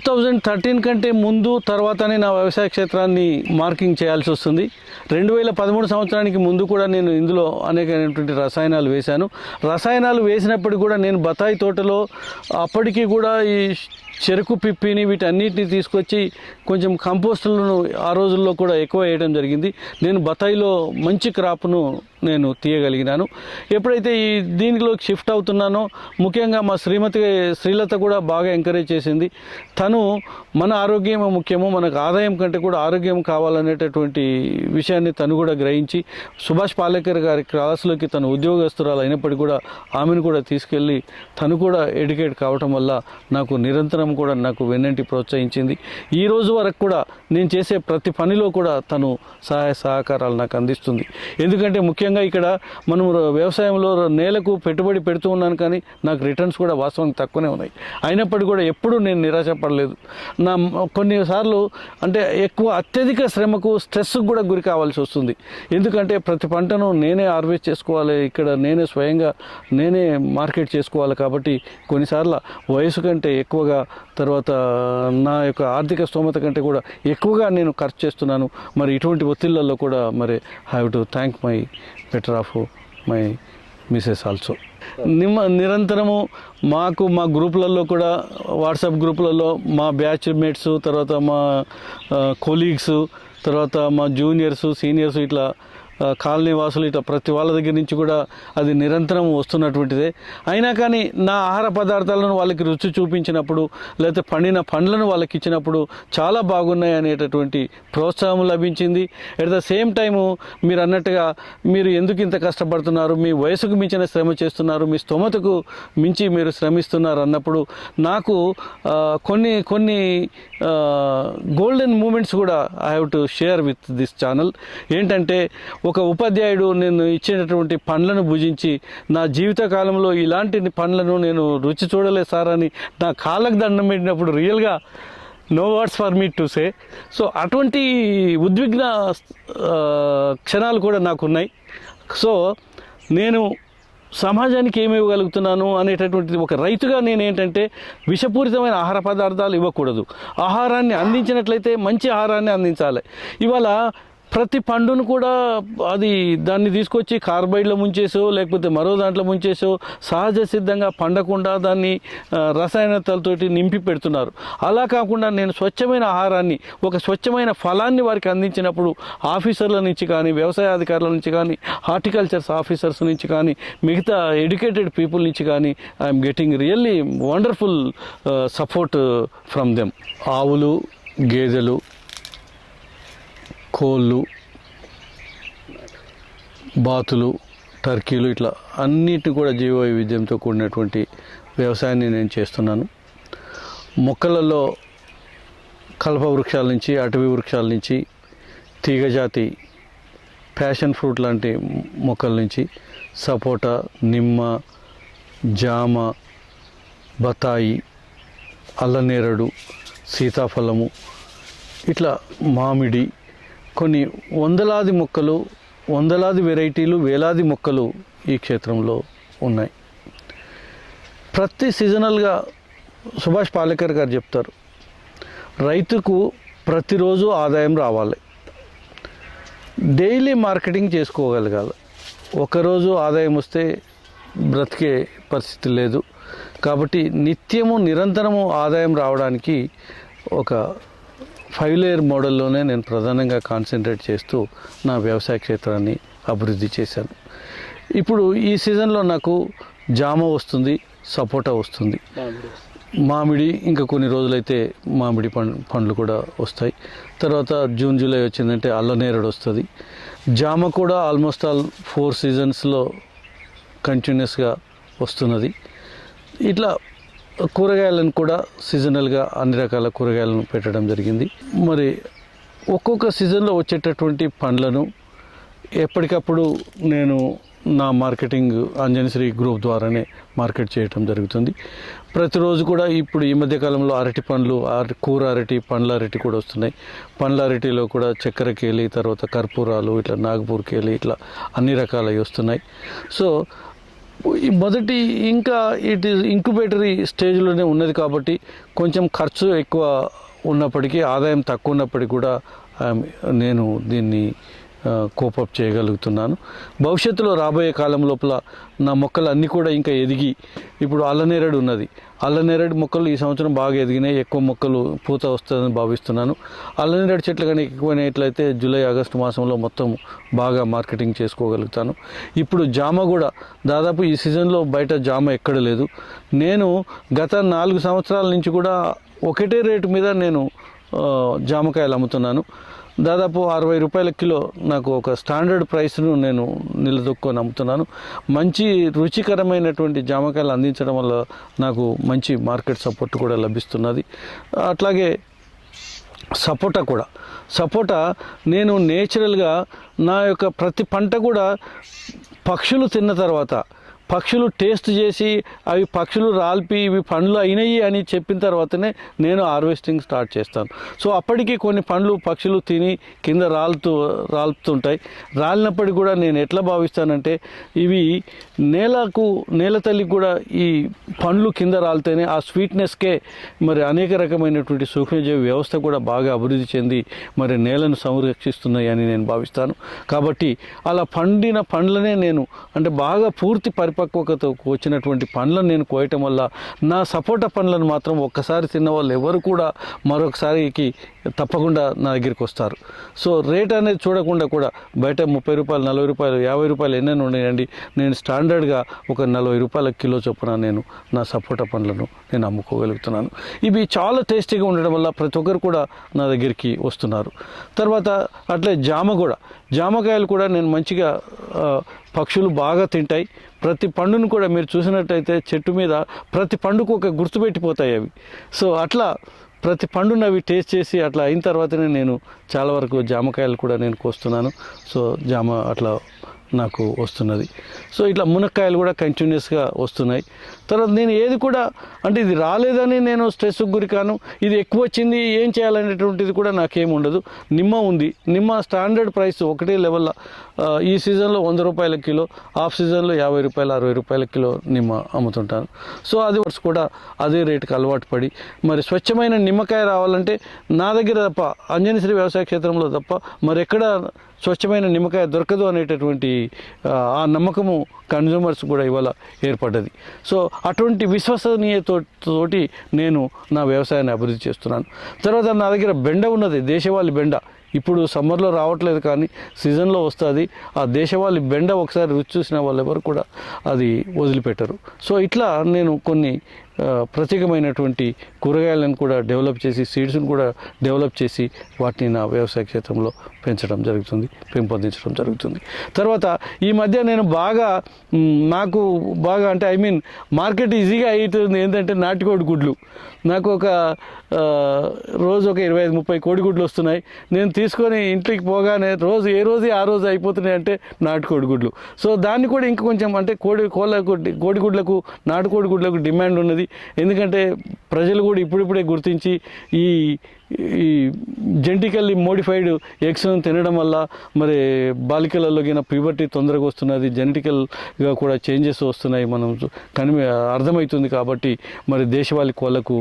Two thousand thirteen కంటే ముందు తర్వాతనే నా వ్యవసాయ క్షేత్రాన్ని మార్కింగ్ చేయాల్సి వస్తుంది. రెండు వేల పదమూడు సంవత్సరానికి ముందు కూడా నేను ఇందులో అనేకమైనటువంటి రసాయనాలు వేశాను. రసాయనాలు వేసినప్పటికీ కూడా నేను బత్తాయి తోటలో అప్పటికీ కూడా ఈ చెరుకు పిప్పిని వీటన్నిటిని తీసుకొచ్చి కొంచెం కంపోస్టులను ఆ రోజుల్లో కూడా ఎక్కువ వేయడం జరిగింది. నేను బత్తాయిలో మంచి క్రాప్ను నేను తీయగలిగినాను. ఎప్పుడైతే ఈ దీనిలో షిఫ్ట్ అవుతున్నానో ముఖ్యంగా మా శ్రీమతి శ్రీలత కూడా బాగా ఎంకరేజ్ చేసింది. తను మన ఆరోగ్యం ముఖ్యము మనకు ఆదాయం కంటే కూడా ఆరోగ్యం కావాలనేటటువంటి విషయాన్ని తను కూడా గ్రహించి సుభాష్ పాలేకర్ గారి క్లాసులోకి తను ఉద్యోగస్తురాలు అయినప్పటికీ కూడా ఆమెను కూడా తీసుకెళ్ళి తను కూడా ఎడ్యుకేట్ కావటం వల్ల నాకు నిరంతరం కూడా నాకు వెన్నంటి ప్రోత్సహించింది. ఈ రోజు వరకు కూడా నేను చేసే ప్రతి పనిలో కూడా తను సహాయ సహకారాలు నాకు అందిస్తుంది. ఎందుకంటే ముఖ్యంగా ఇక్కడ మనం వ్యవసాయంలో నేలకు పెట్టుబడి పెడుతూ ఉన్నాను కానీ నాకు రిటర్న్స్ కూడా వాస్తవం తక్కువనే ఉన్నాయి. అయినప్పటికీ కూడా ఎప్పుడూ నేను లేదు. నా కొన్నిసార్లు అంటే ఎక్కువ అత్యధిక శ్రమకు స్ట్రెస్కి కూడా గురి కావాల్సి వస్తుంది. ఎందుకంటే ప్రతి పంటను నేనే హార్వెస్ట్ చేసుకోవాలి ఇక్కడ నేనే స్వయంగా నేనే మార్కెట్ చేసుకోవాలి కాబట్టి కొన్నిసార్లు వయసు కంటే ఎక్కువగా తర్వాత నా యొక్క ఆర్థిక స్తోమత కంటే కూడా ఎక్కువగా నేను ఖర్చు చేస్తున్నాను. మరి ఇటువంటి ఒత్తిళ్ళలో కూడా మరి have to thank my better half of my Mrs నిమ్మ నిరంతరము మాకు మా గ్రూపులలో కూడా వాట్సాప్ గ్రూపులలో మా బ్యాచ్ మేట్స్ తర్వాత మా కొలీగ్స్ తర్వాత మా జూనియర్స్ సీనియర్స్ ఇట్లా కాలనీ వాసులు ఇట్లా ప్రతి వాళ్ళ దగ్గర నుంచి కూడా అది నిరంతరం వస్తున్నటువంటిదే. అయినా కానీ నా ఆహార పదార్థాలను వాళ్ళకి రుచి చూపించినప్పుడు లేకపోతే పండిన పండ్లను వాళ్ళకి ఇచ్చినప్పుడు చాలా బాగున్నాయి అనేటటువంటి ప్రోత్సాహం లభించింది. ఎట్ ద సేమ్ టైము మీరు అన్నట్టుగా మీరు ఎందుకు ఇంత కష్టపడుతున్నారు? మీ వయసుకు మించిన శ్రమ చేస్తున్నారు. మీ స్తోమతకు మించి మీరు శ్రమిస్తున్నారు అన్నప్పుడు నాకు కొన్ని కొన్ని గోల్డెన్ మూమెంట్స్ కూడా I have to share with this channel ఏంటంటే ఒక ఉపాధ్యాయుడు నేను ఇచ్చినటువంటి పండ్లను భుజించి నా జీవిత కాలంలో ఇలాంటి పండ్లను నేను రుచి చూడలేదు సార్ అని నా కాళ్ళకు దండం పెట్టినప్పుడు రియల్గా no words for me to say. So అటువంటి ఉద్విగ్న క్షణాలు కూడా నాకున్నాయి. సో నేను సమాజానికి ఏమి ఇవ్వగలుగుతున్నాను అనేటటువంటిది ఒక రైతుగా నేను ఏంటంటే విషపూరితమైన ఆహార పదార్థాలు ఇవ్వకూడదు. ఆహారాన్ని అందించినట్లయితే మంచి ఆహారాన్ని అందించాలి. ఇవాళ ప్రతి పండును కూడా అది దాన్ని తీసుకొచ్చి కార్బైడ్లో ముంచేసో లేకపోతే మరో దాంట్లో ముంచేసో సహజ సిద్ధంగా పండకుండా దాన్ని రసాయనతలతోటి నింపి పెడుతున్నారు. అలా కాకుండా నేను స్వచ్ఛమైన ఆహారాన్ని ఒక స్వచ్ఛమైన ఫలాన్ని వారికి అందించినప్పుడు ఆఫీసర్ల నుంచి కానీ వ్యవసాయ అధికారుల నుంచి కానీ హార్టికల్చర్స్ ఆఫీసర్స్ నుంచి కానీ మిగతా ఎడ్యుకేటెడ్ పీపుల్ నుంచి కానీ I'm getting really wonderful support from them. ఆవులు గేదెలు కోళ్ళు బాతులు టర్కీలు ఇట్లా అన్నిటిని కూడా జీవ వైవిధ్యంతో కూడినటువంటి వ్యవసాయాన్ని నేను చేస్తున్నాను. మొక్కలలో కల్ప వృక్షాల నుంచి అటవీ వృక్షాల నుంచి తీగజాతి ప్యాషన్ ఫ్రూట్ లాంటి మొక్కల నుంచి సపోటా నిమ్మ జామ బతాయి అల్లనేరడు సీతాఫలము ఇట్లా మామిడి కొన్ని వందలాది మొక్కలు వందలాది వెరైటీలు వేలాది మొక్కలు ఈ క్షేత్రంలో ఉన్నాయి. ప్రతి సీజనల్గా సుభాష్ పాలేకర్ గారు చెప్తారు రైతుకు ప్రతిరోజు ఆదాయం రావాలి. డైలీ మార్కెటింగ్ చేసుకోగలగాలి. ఒకరోజు ఆదాయం వస్తే బ్రతికే పరిస్థితి లేదు. కాబట్టి నిత్యము నిరంతరము ఆదాయం రావడానికి ఒక ఫైవ్ లేయర్ మోడల్లోనే నేను ప్రధానంగా కాన్సన్ట్రేట్ చేస్తూ నా వ్యవసాయ క్షేత్రాన్ని అభివృద్ధి చేశాను. ఇప్పుడు ఈ సీజన్లో నాకు జామ వస్తుంది సపోటా వస్తుంది. మామిడి. ఇంకా కొన్ని రోజులైతే మామిడి పండ్ పండ్లు కూడా వస్తాయి. తర్వాత జూన్ జూలై వచ్చిందంటే అల్లనేరడు వస్తుంది. జామ కూడా ఆల్మోస్ట్ ఆల్ ఫోర్ సీజన్స్లో కంటిన్యూస్గా వస్తున్నది. ఇట్లా కూరగాయలను కూడా సీజనల్గా అన్ని రకాల కూరగాయలను పెట్టడం జరిగింది. మరి ఒక్కొక్క సీజన్లో వచ్చేటటువంటి పండ్లను ఎప్పటికప్పుడు నేను నా మార్కెటింగ్ అంజనశ్రీ గ్రూప్ ద్వారానే మార్కెట్ చేయటం జరుగుతుంది. ప్రతిరోజు కూడా ఇప్పుడు ఈ మధ్యకాలంలో అరటి పండ్లు అరటి కూర అరటి పండ్ల అరటి కూడా వస్తున్నాయి. పండ్ల అరటిలో కూడా చక్కెర కేలి తర్వాత కర్పూరాలు ఇట్లా నాగపూర్ కేలి ఇట్లా అన్ని రకాలవి వస్తున్నాయి. సో మొదటి ఇంకా ఇట్ ఈస్ ఇంక్యుబేటరీ స్టేజ్లోనే ఉన్నది కాబట్టి కొంచెం ఖర్చు ఎక్కువ ఉన్నప్పటికీ ఆదాయం తక్కువ ఉన్నప్పటికీ కూడా నేను దీన్ని కోపప్ చేయగలుగుతున్నాను. భవిష్యత్తులో రాబోయే కాలం లోపల నా మొక్కలు అన్నీ కూడా ఇంకా ఎదిగి ఇప్పుడు అల్లనేరడు ఉన్నది. అల్లనేరడు మొక్కలు ఈ సంవత్సరం బాగా ఎదిగినాయి. ఎక్కువ మొక్కలు పూత వస్తుందని భావిస్తున్నాను. అల్లనేరడు చెట్లు కానీ ఎక్కువైనట్లయితే జూలై ఆగస్టు మాసంలో మొత్తం బాగా మార్కెటింగ్ చేసుకోగలుగుతాను. ఇప్పుడు జామ కూడా దాదాపు ఈ సీజన్లో బయట జామ ఎక్కడ లేదు. నేను గత నాలుగు సంవత్సరాల నుంచి కూడా ఒకటే రేటు మీద నేను జామకాయలు అమ్ముతున్నాను. దాదాపు అరవై రూపాయల కిలో నాకు ఒక స్టాండర్డ్ ప్రైస్ను నేను నిలదొక్కొని అమ్ముతున్నాను. మంచి రుచికరమైనటువంటి జామకాయలు అందించడం వల్ల నాకు మంచి మార్కెట్ సపోర్ట్ కూడా లభిస్తున్నది. అట్లాగే సపోటా కూడా. సపోటా నేను నేచురల్గా నా యొక్క ప్రతి పంట కూడా పక్షులు తిన్న తర్వాత పక్షులు టేస్ట్ చేసి అవి పక్షులు రాల్పి ఇవి పండ్లు అయినాయి అని చెప్పిన తర్వాతనే నేను హార్వెస్టింగ్ స్టార్ట్ చేస్తాను. సో అప్పటికి కొన్ని పండ్లు పక్షులు తిని కింద రాలుతూ రాలుతుంటాయి రాలినప్పటికి కూడా నేను ఎట్లా భావిస్తానంటే ఇవి నేలకు నేల తల్లికి కూడా ఈ పండ్లు కింద రాలితేనే ఆ స్వీట్నెస్కే మరి అనేక రకమైనటువంటి సూక్ష్మజీవి వ్యవస్థ కూడా బాగా అభివృద్ధి చెంది మరి నేలను సంరక్షిస్తున్నాయి అని నేను భావిస్తాను. కాబట్టి అలా పండిన పండ్లనే నేను అంటే బాగా పూర్తి పరిపక్వత వచ్చినటువంటి పండ్లను నేను కోయటం వల్ల నా సపోటా పండ్లను మాత్రం ఒక్కసారి తిన్న వాళ్ళు ఎవరు కూడా మరొకసారికి తప్పకుండా నా దగ్గరికి వస్తారు. సో రేట్ అనేది చూడకుండా కూడా బయట ముప్పై రూపాయలు నలభై రూపాయలు యాభై రూపాయలు ఎన్నైనా ఉన్నాయండి. నేను స్టాండర్డ్గా ఒక నలభై రూపాయల కిలో చొప్పున నేను నా సపోటా పండ్లను నేను అమ్ముకోగలుగుతున్నాను. ఇవి చాలా టేస్టీగా ఉండడం వల్ల ప్రతి ఒక్కరు కూడా నా దగ్గరికి వస్తున్నారు. తర్వాత అట్లే జామ కూడా. జామకాయలు కూడా నేను మంచిగా పక్షులు బాగా తింటాయి. ప్రతి పండును కూడా మీరు చూసినట్టయితే చెట్టు మీద ప్రతి పండుకు ఒక గుర్తుపెట్టిపోతాయి అవి. సో అట్లా ప్రతి పండును అవి టేస్ట్ చేసి అట్లా అయిన తర్వాతనే నేను చాలా వరకు జామకాయలు కూడా నేను కోస్తున్నాను. సో జామ అట్లా నాకు వస్తున్నది. సో ఇట్లా మునక్కాయలు కూడా కంటిన్యూస్గా వస్తున్నాయి. తర్వాత నేను ఏది కూడా అంటే ఇది రాలేదని నేను స్ట్రెస్కి గురి కాను ఇది ఎక్కువ వచ్చింది ఏం చేయాలనేటువంటిది కూడా నాకేం ఉండదు. నిమ్మ ఉంది. నిమ్మ స్టాండర్డ్ ప్రైస్ ఒకటే లెవెల్లో ఈ సీజన్లో వంద రూపాయల కిలో ఆఫ్ సీజన్లో యాభై రూపాయలు అరవై రూపాయల కిలో నిమ్మ అమ్ముతుంటాను సో అది వర్స్ కూడా అదే రేటుకి అలవాటు పడి మరి స్వచ్ఛమైన నిమ్మకాయ రావాలంటే నా దగ్గర తప్ప అంజనీశ్రీ వ్యవసాయ క్షేత్రంలో తప్ప మరెక్కడ స్వచ్ఛమైన నిమ్మకాయ దొరకదు అనేటటువంటి ఆ నమ్మకము కన్జ్యూమర్స్ కూడా ఇవాళ ఏర్పడ్డది. సో అటువంటి విశ్వసనీయతో తోటి నేను నా వ్యవసాయాన్ని అభివృద్ధి చేస్తున్నాను. తర్వాత నా దగ్గర బెండ ఉన్నది దేశవాళి బెండ. ఇప్పుడు సమ్మర్లో రావట్లేదు కానీ సీజన్లో వస్తుంది. ఆ దేశవాళీ బెండ ఒకసారి రుచి చూసిన వాళ్ళు ఎవరు కూడా అది వదిలిపెట్టరు. సో ఇట్లా నేను కొన్ని ప్రత్యేకమైనటువంటి కూరగాయలను కూడా డెవలప్ చేసి సీడ్స్ని కూడా డెవలప్ చేసి వాటిని నా వ్యవసాయ క్షేత్రంలో పెంచడం జరుగుతుంది పెంపొందించడం జరుగుతుంది. తర్వాత ఈ మధ్య నేను బాగా నాకు బాగా అంటే ఐ మీన్ మార్కెట్ ఈజీగా అవుతుంది ఏంటంటే నాటుకోడి గుడ్లు. నాకు ఒక రోజు ఒక ఇరవై ఐదు ముప్పై కోడిగుడ్లు వస్తున్నాయి. నేను తీసుకొని ఇంటికి పోగానే రోజు ఏ రోజు ఆ రోజు అయిపోతున్నాయి అంటే నాటుకోడి గుడ్లు. సో దాన్ని కూడా ఇంకా కొంచెం అంటే కోడి కోళ్ళకు కోడిగుడ్లకు నాటుకోడి గుడ్లకు డిమాండ్ ఉన్నది. ఎందుకంటే ప్రజలు కూడా ఇప్పుడిప్పుడే గుర్తించి ఈ ఈ జెంటికల్లీ మోడిఫైడ్ ఎగ్స్ తినడం వల్ల మరి బాలికలలో గిన ప్యూబర్టీ తొందరగా వస్తున్నది జెనెటికల్గా కూడా చేంజెస్ వస్తున్నాయి మనం చూ- కనిమి అర్థమవుతుంది కాబట్టి మరి దేశవాళి కోళ్ళకు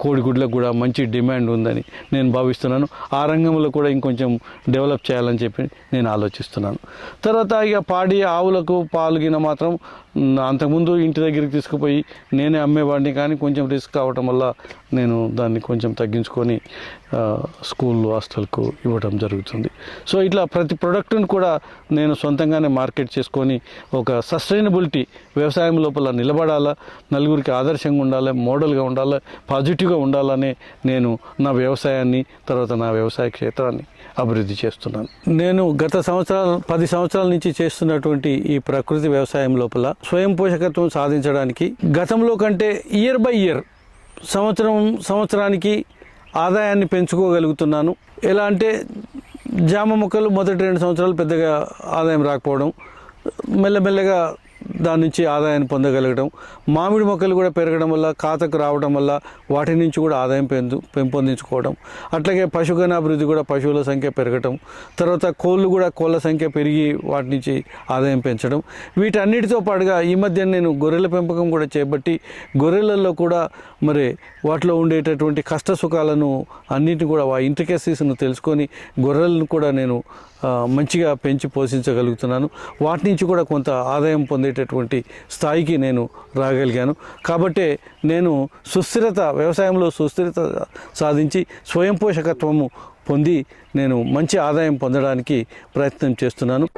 కోడిగుడ్లకు కూడా మంచి డిమాండ్ ఉందని నేను భావిస్తున్నాను. ఆ రంగంలో కూడా ఇంకొంచెం డెవలప్ చేయాలని చెప్పి నేను ఆలోచిస్తున్నాను. తర్వాత ఇక పాడి ఆవులకు పాలుగిన మాత్రం అంతకుముందు ఇంటి దగ్గరికి తీసుకుపోయి నేనే అమ్మేవాడిని కానీ కొంచెం రిస్క్ అవ్వటం వల్ల నేను దాన్ని కొంచెం తగ్గించుకొని ఆ, స్కూల్ హాస్టల్కు ఇవ్వడం జరుగుతుంది. సో ఇట్లా ప్రతి ప్రొడక్ట్ని కూడా నేను సొంతంగానే మార్కెట్ చేసుకొని ఒక సస్టైనబిలిటీ వ్యవసాయం లోపల నిలబడాలా నలుగురికి ఆదర్శంగా ఉండాలి మోడల్గా ఉండాలి పాజిటివ్గా ఉండాలని నేను నా వ్యవసాయాన్ని తర్వాత నా వ్యవసాయ క్షేత్రాన్ని అభివృద్ధి చేస్తున్నాను. నేను గత సంవత్సరాలు పది సంవత్సరాల నుంచి చేస్తున్నటువంటి ఈ ప్రకృతి వ్యవసాయం లోపల స్వయం పోషకత్వం సాధించడానికి గతంలో కంటే ఇయర్ బై ఇయర్ సంవత్సరం సంవత్సరానికి ఆదాయాన్ని పెంచుకోగలుగుతున్నాను. ఎలా అంటే జామ మొక్కలు మొదటి రెండు సంవత్సరాలు పెద్దగా ఆదాయం రాకపోవడం మెల్లమెల్లగా దాని నుంచి ఆదాయాన్ని పొందగలగడం మామిడి మొక్కలు కూడా పెరగడం వల్ల ఖాతకు రావడం వల్ల వాటి నుంచి కూడా ఆదాయం పెందు పెంపొందించుకోవడం. అట్లాగే పశుగణాభివృద్ధి కూడా పశువుల సంఖ్య పెరగటం తర్వాత కోళ్ళు కూడా కోళ్ళ సంఖ్య పెరిగి వాటి నుంచి ఆదాయం పెంచడం. వీటన్నిటితో పాటుగా ఈ మధ్య నేను గొర్రెల పెంపకం కూడా చేపట్టి గొర్రెలలో కూడా మరి వాటిలో ఉండేటటువంటి కష్ట సుఖాలను అన్నిటిని కూడా ఆ ఇంట్రికసీస్ను తెలుసుకొని గొర్రెలను కూడా నేను మంచిగా పెంచి పోషించగలుగుతున్నాను. వాటి నుంచి కూడా కొంత ఆదాయం అనేటటువంటి స్థాయికి నేను రాగలిగాను. కాబట్టే నేను సుస్థిరత వ్యవసాయంలో సుస్థిరత సాధించి స్వయం పోషకత్వము పొంది నేను మంచి ఆదాయం పొందడానికి ప్రయత్నం చేస్తున్నాను.